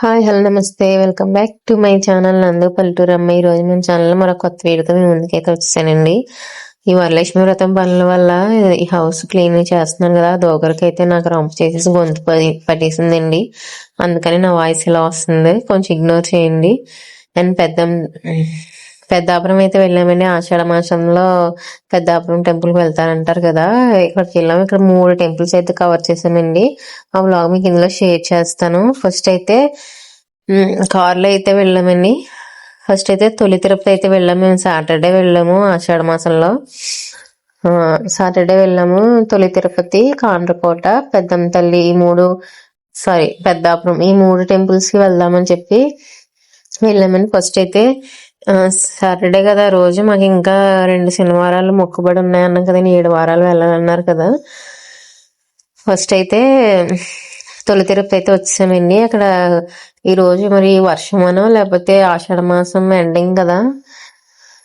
Hi hello నమస్తే. Welcome back to my channel Nandu పల్లెటూరు అమ్మ. ఈ రోజు మన ఛానల్ మరొక కొత్త వీడియోతో మీ ముందుకైతే వచ్చేసానండి. ఈ వరలక్ష్మి వ్రతం పనుల వల్ల ఈ హౌస్ క్లీన్ చేస్తున్నాను కదా. దోగరికైతే అయితే నాకు రంపు చేసేసి గొంతు పట్టేసిందండి. అందుకని నా వాయిస్ ఇలా వస్తుంది. కొంచెం ఇగ్నోర్ చేయండి. అండ్ పెద్ద పెద్దాపురం అయితే వెళ్ళామండి. ఆషాఢ మాసంలో పెద్దాపురం టెంపుల్కి వెళ్తారంటారు కదా. ఇక్కడికి వెళ్ళాము. ఇక్కడ మూడు టెంపుల్స్ అయితే కవర్ చేసామండి ఆ బ్లాగ్ మీకు ఇందులో షేర్ చేస్తాను. ఫస్ట్ అయితే కార్లో అయితే వెళ్ళామండి. ఫస్ట్ అయితే తొలి తిరుపతి అయితే వెళ్ళాము. మేము సాటర్డే వెళ్ళాము ఆషాఢ మాసంలో. సాటర్డే వెళ్ళాము తొలి తిరుపతి కాండ్రకోట పెద్దమ్మ తల్లి ఈ మూడు సారీ పెద్దాపురం ఈ మూడు టెంపుల్స్కి వెళ్దామని చెప్పి వెళ్ళామని ఫస్ట్ అయితే సాటర్డే కదా రోజు. మాకు ఇంకా రెండు శనివారాలు మొక్కుబడి ఉన్నాయన్నాం కదా. ఏడు వారాలు వెళ్ళాలన్నారు కదా. ఫస్ట్ అయితే తొలి తిరుపతి అయితే వచ్చామండి. అక్కడ ఈరోజు మరి వర్షమనో లేకపోతే ఆషాఢ మాసం ఎండింగ్ కదా.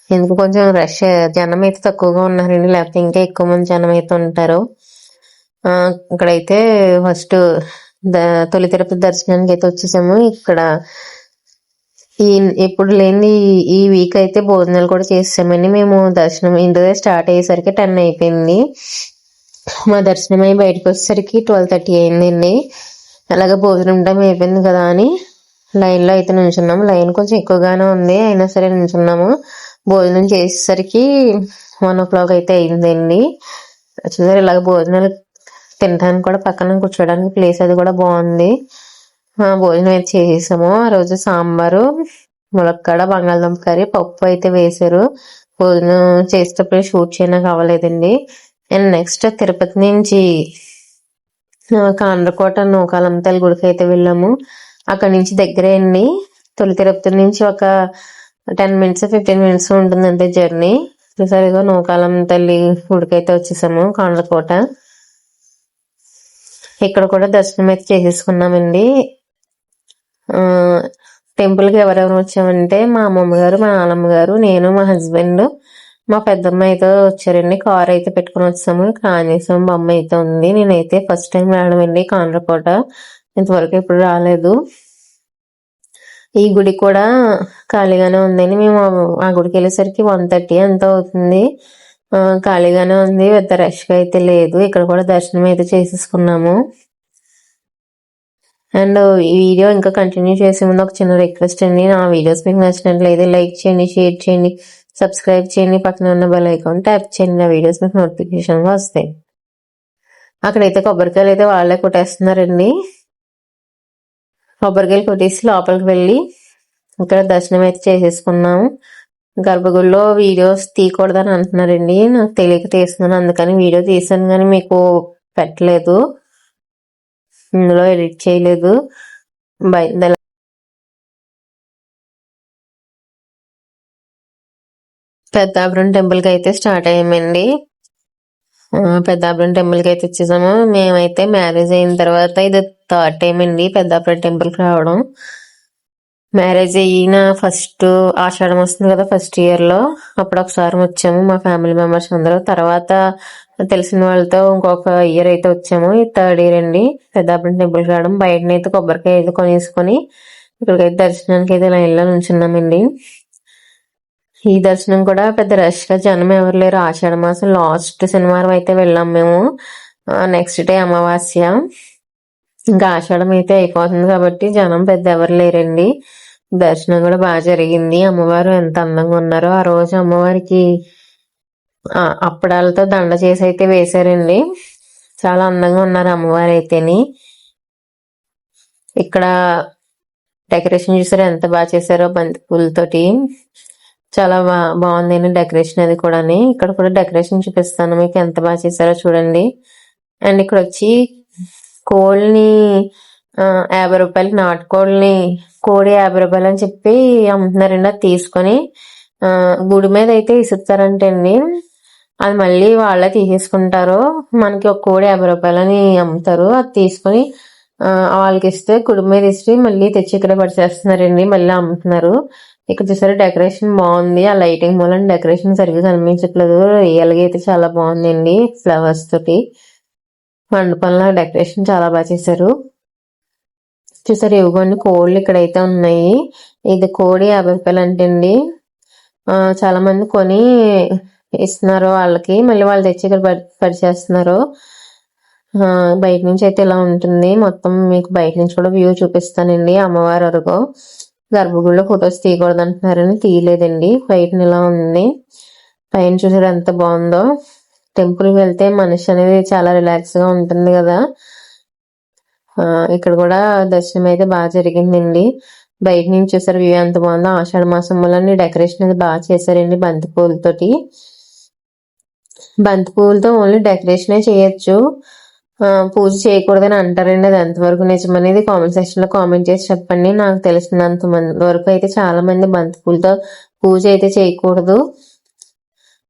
ఎందుకు కొంచెం రష్ జనం అయితే తక్కువగా ఉన్నారండి. లేకపోతే ఇంకా ఎక్కువ మంది జనం అయితే ఉంటారు. ఇక్కడైతే ఫస్ట్ ద- తొలి తిరుపతి దర్శనానికి అయితే వచ్చేసాము. ఇక్కడ ఈ ఎప్పుడు లేని ఈ- వీక్ అయితే భోజనాలు కూడా చేసామని మేము దర్శనం ఇంటి స్టార్ట్ అయ్యేసరికి టెన్ అయిపోయింది. మా దర్శనం అయ్యి బయటకు వచ్చేసరికి ట్వెల్వ్ థర్టీ అయిందండి. అలాగే భోజనం టైం అయిపోయింది కదా అని లైన్లో అయితే నుంచున్నాము లైన్ కొంచెం ఎక్కువగానే ఉంది. అయినా సరే నుంచున్నాము. భోజనం చేసేసరికి వన్ ఓ క్లాక్ అయితే అయిందండి. చూసారు ఇలాగ భోజనాలు తినడానికి కూడా పక్కన కూర్చోడానికి ప్లేస్ అది కూడా బాగుంది. భోజనం అయితే చేసేసాము. ఆ రోజు సాంబారు ములక్కాడ బంగాళదుంప కర్రీ పప్పు అయితే వేశారు. భోజనం చేసేటప్పుడు షూట్ చేయడానికి అవ్వలేదండి అండ్ నెక్స్ట్ తిరుపతి నుంచి కాండ్రకోట నూకాలమ్మ తల్లి గుడికి అయితే వెళ్ళాము. అక్కడ నుంచి దగ్గరే అండి. తొలి తిరుపతి నుంచి ఒక టెన్ మినిట్స్ ఫిఫ్టీన్ మినిట్స్ ఉంటుంది అంతే జర్నీ. సరిగా నూకాలమ్మ తల్లి గుడికైతే వచ్చేసాము కాండ్రకోట. ఇక్కడ కూడా దర్శనం అయితే చేసేసుకున్నామండి. టెంపుల్కి ఎవరెవరు వచ్చామంటే మా అమ్మమ్మ గారు మా నాన్నమ్మ గారు నేను మా హస్బెండ్ మా పెద్దమ్మ అయితే వచ్చారండి. కార్ అయితే పెట్టుకుని వచ్చాము. కాణేశ్వరం బొమ్మ అయితే ఉంది. నేనైతే ఫస్ట్ టైం రావడం అండి కాండ్రకోట. ఇంతవరకు ఎప్పుడు రాలేదు. ఈ గుడి కూడా ఖాళీగానే ఉందండి. మేము ఆ గుడికి వెళ్ళేసరికి వన్ థర్టీ ఎంత అవుతుంది. ఖాళీగానే ఉంది. పెద్ద రష్గా అయితే లేదు. ఇక్కడ కూడా దర్శనం అయితే చేసేసుకున్నాము. అండ్ ఈ వీడియో ఇంకా కంటిన్యూ చేసే ముందు ఒక చిన్న రిక్వెస్ట్ అండి. నా వీడియోస్ మీకు నచ్చినట్లయితే లైక్ చేయండి షేర్ చేయండి సబ్స్క్రైబ్ చేయండి. పక్కన ఉన్న బెల్ ఐకాన్ ట్యాప్ చేయండి. నా వీడియోస్ మీకు నోటిఫికేషన్ వస్తాయి. అక్కడైతే కొబ్బరికాయలు అయితే వాళ్ళే కొట్టేస్తున్నారండి. కొబ్బరికాయలు కొట్టేసి లోపలికి వెళ్ళి ఇక్కడ దర్శనం అయితే చేసేసుకున్నాము. గర్భగుడిలో వీడియోస్ తీయకూడదని అంటున్నారండి. నాకు తెలియక తీస్తున్నాను. అందుకని వీడియో తీసాను కానీ మీకు పెట్టలేదు. ఇందులో ఎడిట్ చేయలేదు. బయట పెద్దాపురం టెంపుల్కి అయితే స్టార్ట్ అయ్యామండి. పెద్దాపురం టెంపుల్కి అయితే వచ్చేసాము. మేమైతే మ్యారేజ్ అయిన తర్వాత ఇది థర్డ్ టైం అండి పెద్దాపురం టెంపుల్కి రావడం. మ్యారేజ్ అయిన ఫస్ట్ ఆషాఢం వస్తుంది కదా ఫస్ట్ ఇయర్లో అప్పుడు ఒకసారి వచ్చాము మా ఫ్యామిలీ మెంబర్స్ అందరూ. తర్వాత తెలిసిన వాళ్ళతో ఇంకొక ఇయర్ అయితే వచ్చాము. ఈ థర్డ్ ఇయర్ అండి. పెద్దాపురం టెంపుల్ కావడం రావడం బయటనైతే కొబ్బరికాయ అయితే కొనేసుకొని ఇక్కడికైతే దర్శనానికి అయితే లైన్లో నుంచున్నామండి. ఈ దర్శనం కూడా పెద్ద రష్గా జనం ఎవరు లేరు. ఆషాఢ మాసం లాస్ట్ శనివారం అయితే వెళ్ళాం మేము. నెక్స్ట్ డే అమావాస్య. ఇంకా ఆషాఢం అయితే అయిపోతుంది కాబట్టి జనం పెద్ద ఎవరు లేరండి. దర్శనం కూడా బాగా జరిగింది. అమ్మవారు ఎంత అందంగా ఉన్నారో ఆ రోజు అమ్మవారికి అప్పడాలతో దండ చేసి అయితే వేశారండి. చాలా అందంగా ఉన్నారు అమ్మవారు అయితేని. ఇక్కడ డెకరేషన్ చూసారు ఎంత బాగా చేశారో బంతి పూలతోటి. చాలా బా బాగుందండి డెకరేషన్ అది కూడా ఇక్కడ కూడా డెకరేషన్ చూపిస్తాను మీకు ఎంత బాగా చేశారో చూడండి. అండ్ ఇక్కడ వచ్చి కోళ్ళని యాభై రూపాయలకి నాటుకోడిని కోడి యాభై రూపాయలు అని చెప్పి అమ్ముతున్నారండి అది తీసుకొని గుడి మీద అయితే ఇసురుతారంటే అది మళ్ళీ వాళ్ళే తీసేసుకుంటారు. మనకి ఒక కోడి యాభై రూపాయలని అమ్ముతారు. అది తీసుకొని వాళ్ళకి ఇస్తే గుడి మీద ఇస్తే మళ్ళీ తెచ్చి ఇక్కడ పడిచేస్తున్నారండి మళ్ళీ అమ్ముతున్నారు. ఇక్కడ చూసారు డెకరేషన్ బాగుంది. ఆ లైటింగ్ మూలం డెకరేషన్ సరిగ్గా కనిపించట్లేదు. రియల్గా అయితే చాలా బాగుందండి ఫ్లవర్స్ తోటి. మండపంలో డెకరేషన్ చాలా బాగా చేశారు. చూసారు ఇవ్వండి కోళ్ళు ఇక్కడైతే ఉన్నాయి. ఇది కోడి యాభై రూపాయలు అంటండి. చాలా మంది కొని ఇస్తున్నారు వాళ్ళకి. మళ్ళీ వాళ్ళు తెచ్చి ఇక్కడ పడి పరిచేస్తున్నారు. బయట నుంచి అయితే ఇలా ఉంటుంది. మొత్తం మీకు బయట నుంచి కూడా వ్యూ చూపిస్తానండి అమ్మవారి వరకు గర్భగుడిలో ఫొటోస్ తీయకూడదు అంటున్నారని తీయలేదండి. బయట ఇలా ఉంది. పైన చూసారు ఎంత బాగుందో. టెంపుల్ వెళ్తే మనిషి అనేది చాలా రిలాక్స్గా ఉంటుంది కదా. ఇక్కడ కూడా దర్శనం అయితే బాగా జరిగిందండి. బయట నుంచి చూసారు వ్యూ ఎంత బాగుందో. ఆషాఢ మాసం వల్ల డెకరేషన్ అది బాగా చేశారండి బంతి పూలతోటి బంతి పూలతో ఓన్లీ డెకరేషనే చేయొచ్చు. పూజ చేయకూడదని అంటారండి. అది ఎంతవరకు నిజమనేది కామెంట్ సెక్షన్లో కామెంట్ చేసి చెప్పండి. నాకు తెలిసినంత మంది వరకు అయితే చాలా మంది బంతి పూలతో పూజ అయితే చేయకూడదు.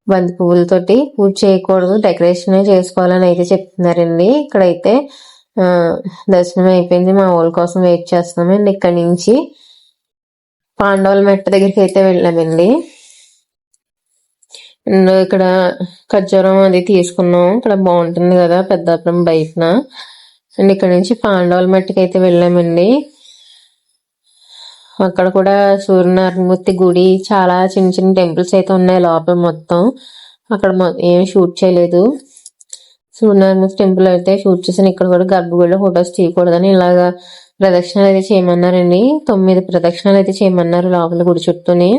బంతి పువ్వులతోటి పూజ చేయకూడదు. డెకరేషన్ చేసుకోవాలని అయితే చెప్తున్నారండి. ఇక్కడైతే దర్శనం అయిపోయింది. మా వాళ్ళ కోసం వెయిట్ చేస్తున్నామండి. ఇక్కడ నుంచి పాండవుల మెట్ట దగ్గరికి అయితే వెళ్ళామండి. ఇక్కడ ఖర్జూరం అది తీసుకున్నాం. ఇక్కడ బాగుంటుంది కదా పెద్దాపురం బయటన. అండ్ ఇక్కడ నుంచి పాండవుల మట్టికి అయితే వెళ్ళామండి. అక్కడ కూడా సూర్యనారాయణమూర్తి గుడి చాలా చిన్న చిన్న టెంపుల్స్ అయితే ఉన్నాయి లోపల మొత్తం. అక్కడ ఏం షూట్ చేయలేదు. సూర్యనారాయణ టెంపుల్ అయితే షూట్ ఇక్కడ కూడా గర్భగుడిలో ఫొటోస్ తీయకూడదని ఇలాగా ప్రదక్షిణలు అయితే చేయమన్నారండి. తొమ్మిది ప్రదక్షిణలు అయితే చేయమన్నారు లోపల గుడి చుట్టూని.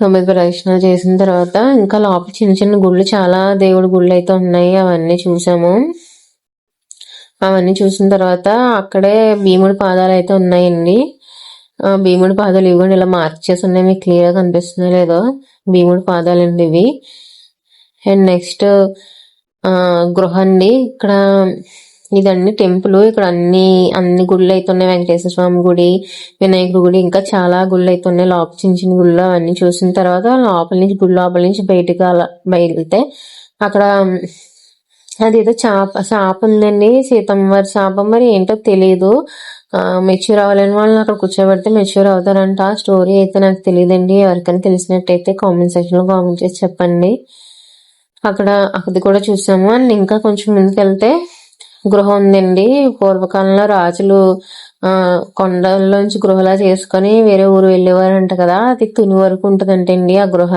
తొమ్మిది ప్రదక్షిణలు చేసిన తర్వాత ఇంకా లోపల చిన్న చిన్న గుళ్ళు చాలా దేవుడి గుళ్ళు అయితే ఉన్నాయి. అవన్నీ చూసాము అవన్నీ చూసిన తర్వాత అక్కడే భీముడి పాదాలు అయితే ఉన్నాయండి. భీముడి పాదాలు ఇవి కూడా ఇలా మార్చేసి ఉన్నాయి. మీకు క్లియర్గా కనిపిస్తున్నాయి లేదో. భీముడి పాదాలు అండి ఇవి. అండ్ నెక్స్ట్ గృహ అండి ఇక్కడ ఇదండి టెంపుల్. ఇక్కడ అన్ని అన్ని గుళ్ళు అయితే ఉన్నాయి వెంకటేశ్వర స్వామి గుడి వినాయకుడి గుడి. ఇంకా చాలా గుళ్ళు ఉన్నాయి లోపల చిన్న చిన్న గుళ్ళు అవన్నీ చూసిన తర్వాత లోపల నుంచి గుడి లోపల నుంచి బయటకు అలా బయలుతే అక్కడ అదేదో చాప చాప ఉందండి. సీతమ్మ చాపం మరి ఏంటో తెలియదు మెచ్యూర్ అవ్వాలని వాళ్ళని అక్కడ కూర్చోబెడితే మెచ్యూర్ అవుతారంట ఆ స్టోరీ అయితే నాకు తెలియదండి ఎవరికైనా తెలిసినట్టయితే కామెంట్ సెక్షన్లో కామెంట్ చేసి చెప్పండి. అక్కడ అది కూడా చూసాము. అండ్ ఇంకా కొంచెం ముందుకు వెళ్తే గృహ ఉందండి పూర్వకాలంలో రాజులు కొండల్లోంచి గృహలా చేసుకొని వేరే ఊరు వెళ్ళేవారంట కదా. అది తుని వరకు ఉంటుందంటండి ఆ గృహ.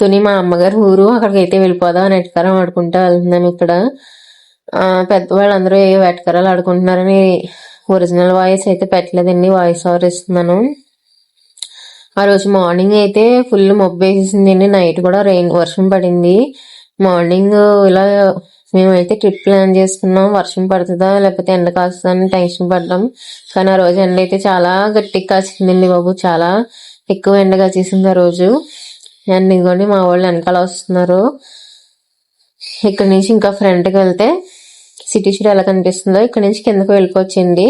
తుని మా అమ్మగారి ఊరు అక్కడికైతే వెళ్ళిపోదాం అని ఎటకరం ఆడుకుంటా వెళ్తున్నాం ఇక్కడ. పెద్దవాళ్ళు అందరూ ఏ వెటకరాలు ఆడుకుంటున్నారని ఒరిజినల్ వాయిస్ అయితే పెట్టలేదండి. వాయిస్ ఓవర్ ఇస్తున్నాను. ఆ రోజు మార్నింగ్ అయితే ఫుల్ మబ్బు అండి. నైట్ కూడా రెయిన్ వర్షం పడింది. మార్నింగ్ ఇలా మేమైతే ట్రిప్ ప్లాన్ చేసుకున్నాం. వర్షం పడుతుందా లేకపోతే ఎండ కాస్తుందా అని టెన్షన్ పడ్డాం. కానీ ఆ రోజు ఎండ అయితే చాలా గట్టిగా కాసిందండి బాబు. చాలా ఎక్కువ ఎండ కాచేసింది ఆ రోజు. అండ్ ఇంకోండి మా వాళ్ళు వెనకాల వస్తున్నారు. ఇక్కడ నుంచి ఇంకా ఫ్రంట్కి వెళ్తే సిటీ షీట్ ఎలా కనిపిస్తుందో ఇక్కడ నుంచి కిందకు వెళ్ళిపోవచ్చండి.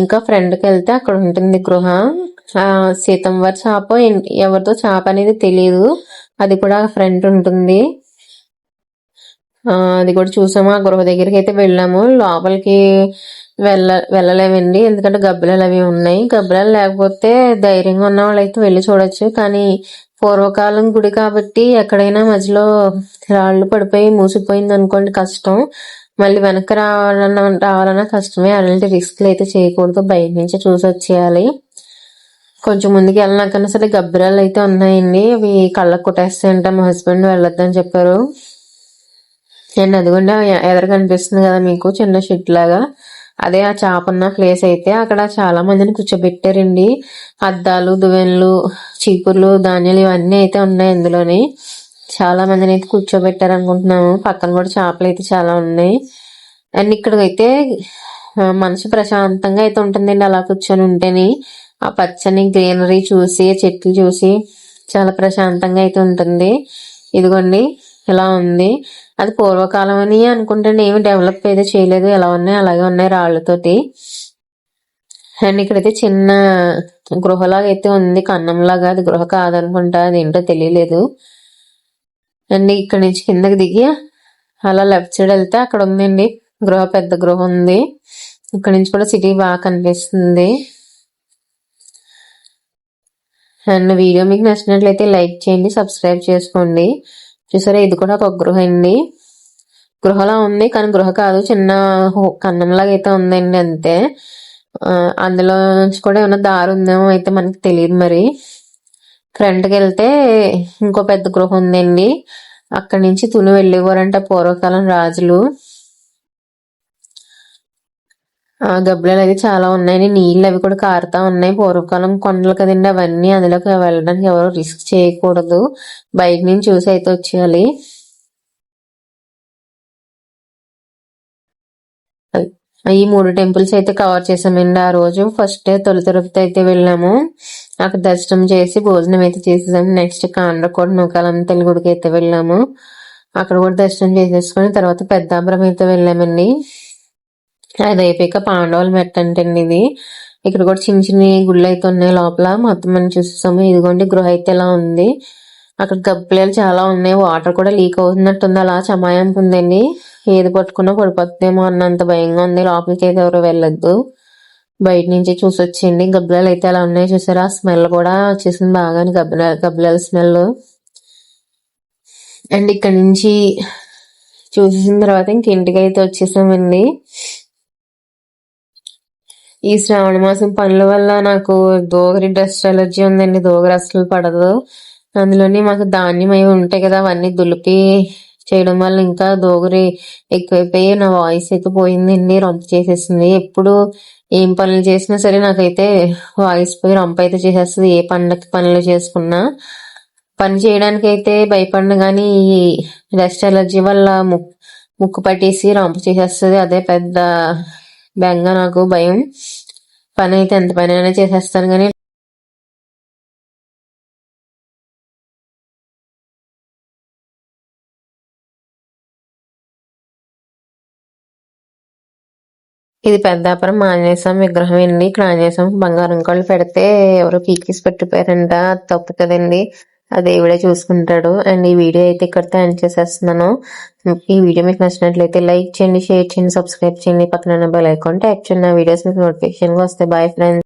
ఇంకా ఫ్రెండ్కి వెళ్తే అక్కడ ఉంటుంది గృహ. ఆ సీతం వారి చేప ఎవరితో చేప అనేది తెలియదు అది కూడా ఫ్రంట్ ఉంటుంది. అది కూడా చూసాము. ఆ గృహ దగ్గరికి అయితే వెళ్ళాము. లోపలికి వెళ్ళ వెళ్ళలేమండి ఎందుకంటే గబ్బిలాలు అవి ఉన్నాయి. గబ్బిలాలు లేకపోతే ధైర్యంగా ఉన్న వాళ్ళు అయితే వెళ్ళి చూడొచ్చు. కానీ పూర్వకాలం గుడి కాబట్టి ఎక్కడైనా మధ్యలో రాళ్ళు పడిపోయి మూసిపోయింది అనుకోండి కష్టం. మళ్ళీ వెనక్కి రావాలన్నా రావాలన్నా కష్టమే. అలాంటి రిస్క్లు అయితే చేయకూడదు. బయట నుంచి చూసి వచ్చేయాలి. కొంచెం ముందుకు వెళ్ళినాకన్నా సరే గబ్బిరాలు అయితే ఉన్నాయండి. అవి కళ్ళకు కొట్టేస్తాయంట. మా హస్బెండ్ వెళ్ళొద్దని చెప్పారు. అండ్ అదిగుండా ఎదురు కనిపిస్తుంది కదా మీకు చిన్న షెడ్ లాగా. అదే ఆ చేపన్న ఉన్న ప్లేస్ అయితే అక్కడ చాలా మందిని కూర్చోబెట్టారండి. అద్దాలు దువెన్లు చీపుర్లు ధాన్యాలు ఇవన్నీ అయితే ఉన్నాయి అందులోని చాలా మందిని అయితే కూర్చోబెట్టారు అనుకుంటున్నాము పక్కన కూడా చేపలు అయితే చాలా ఉన్నాయి. అండ్ ఇక్కడ అయితే మనసు ప్రశాంతంగా అయితే ఉంటుందండి అలా కూర్చొని ఉంటేనే. ఆ పచ్చని గ్రీనరీ చూసి చెట్లు చూసి చాలా ప్రశాంతంగా అయితే ఉంటుంది. ఇదిగోండి ఇలా ఉంది. అది పూర్వకాలం అని అనుకుంటే ఏమి డెవలప్ అయితే చేయలేదు. ఎలా ఉన్నాయి? అలాగే ఉన్నాయి రాళ్ళతోటి. అండ్ ఇక్కడైతే చిన్న గృహలాగా అయితే ఉంది. కన్నంలాగా. అది గృహ కాదనుకుంటా. అది ఏంటో తెలియలేదు. అండి ఇక్కడ నుంచి కిందకి దిగి అలా లెఫ్ట్ సైడ్ వెళ్తే అక్కడ ఉందండి. గృహ పెద్ద గృహ ఉంది. ఇక్కడ నుంచి కూడా సిటీ బాగా కనిపిస్తుంది. అండ్ వీడియో మీకు నచ్చినట్లయితే లైక్ చేయండి సబ్స్క్రైబ్ చేసుకోండి. చూసారా ఇది కూడా ఒక గృహ అండి. గృహలా ఉంది కానీ గృహ కాదు చిన్న కన్నంలాగా అయితే ఉందండి అంతే. అందులో నుంచి కూడా ఏమైనా దారి ఉందేమో అయితే మనకి తెలియదు మరి. ఫ్రంట్కి వెళ్తే ఇంకో పెద్ద గృహం ఉందండి. అక్కడి నుంచి తుని వెళ్ళేవారంట పూర్వకాలం రాజులు. ఆ గబ్బిలాలు అయితే చాలా ఉన్నాయి నీళ్ళు అవి కూడా కారుతా ఉన్నాయి. పూర్వకాలం కొండలు కదండి అవన్నీ. అందులోకి వెళ్ళడానికి ఎవరు రిస్క్ చేయకూడదు. బయట నుంచి చూసి అయితే వచ్చేయాలి. ఈ మూడు టెంపుల్స్ అయితే కవర్ చేసామండి. ఆ రోజు ఫస్ట్ తొలి తిరుపతి అయితే వెళ్ళాము. అక్కడ దర్శనం చేసి భోజనం అయితే చేసేసాము. నెక్స్ట్ కాండ్రకోట నూకాలం తెలుగుడికి అయితే వెళ్ళాము. అక్కడ కూడా దర్శనం చేసేసుకొని తర్వాత పెద్దాంబరం అయితే వెళ్ళామండి. అది అయిపోయాక పాండవుల మెట్ట అంటండి ఇది. ఇక్కడ కూడా చిన్న చిన్న గుళ్ళు అయితే ఉన్నాయి లోపల. మొత్తం మనం చూసేసాము. ఇదిగోండి గృహ అయితే ఇలా ఉంది. అక్కడ గబ్బిలాలు చాలా ఉన్నాయి. వాటర్ కూడా లీక్ అవుతున్నట్టుంది. అలా చమాయింపు ఉందండి. ఏది పట్టుకున్నా పడిపోతుందేమో అన్నంత భయంగా ఉంది. లోపలికి అయితే ఎవరు వెళ్ళొద్దు. బయట నుంచి చూసొచ్చేయండి. గబ్బిలాలు అయితే అలా ఉన్నాయి చూసారా? స్మెల్ కూడా వచ్చేసింది బాగా గబ్బిలా గబ్బిలాల స్మెల్. అండ్ ఇక్కడ నుంచి చూసేసిన తర్వాత ఇంక ఇంటికి అయితే వచ్చేసామండి. ఈ శ్రావణ మాసం పనుల వల్ల నాకు దోగరి డస్ట్ ఎలర్జీ ఉందండి. దోగరి అసలు పడదు. అందులోని మాకు ధాన్యం అవి ఉంటాయి కదా అవన్నీ దులిపి చేయడం వల్ల ఇంకా దోగురి ఎక్కువైపోయి నా వాయిస్ అయితే పోయిందండి రంపు చేసేసింది ఎప్పుడు ఏం పనులు చేసినా సరే నాకైతే వాయిస్ పోయి రొంప అయితే చేసేస్తుంది. ఏ పండగ పనులు చేసుకున్నా పని చేయడానికి అయితే భయపడిన కానీ ఈ డస్ట్ ఎలర్జీ వల్ల ముక్కు ముక్కు పట్టేసి రంపు చేసేస్తుంది. అదే పెద్ద బెంగ నాకు భయం. పని అయితే ఎంత పని అయినా చేసేస్తాను కానీ ఇది పెద్దాపురం ఆంజనేయ స్వామి విగ్రహం అండి ఇక్కడ ఆంజనేయస్వామి బంగారం కళ్ళు పెడితే ఎవరో పీకేసి పెట్టిపోయారంట. తప్పు కదండి ఆ దేవుడే చూసుకుంటాడు. అండ్ ఈ వీడియో అయితే ఇక్కడితో ఎండ్ చేసేస్తున్నాను. ఈ వీడియో మీకు నచ్చినట్లయితే లైక్ చేయండి షేర్ చేయండి సబ్స్క్రైబ్ చేయండి. పక్కన బెల్ ఐకాన్ ట్యాప్ చేయండి. నా వీడియోస్ మీకు నోటిఫికేషన్గా వస్తాయి. Bye friends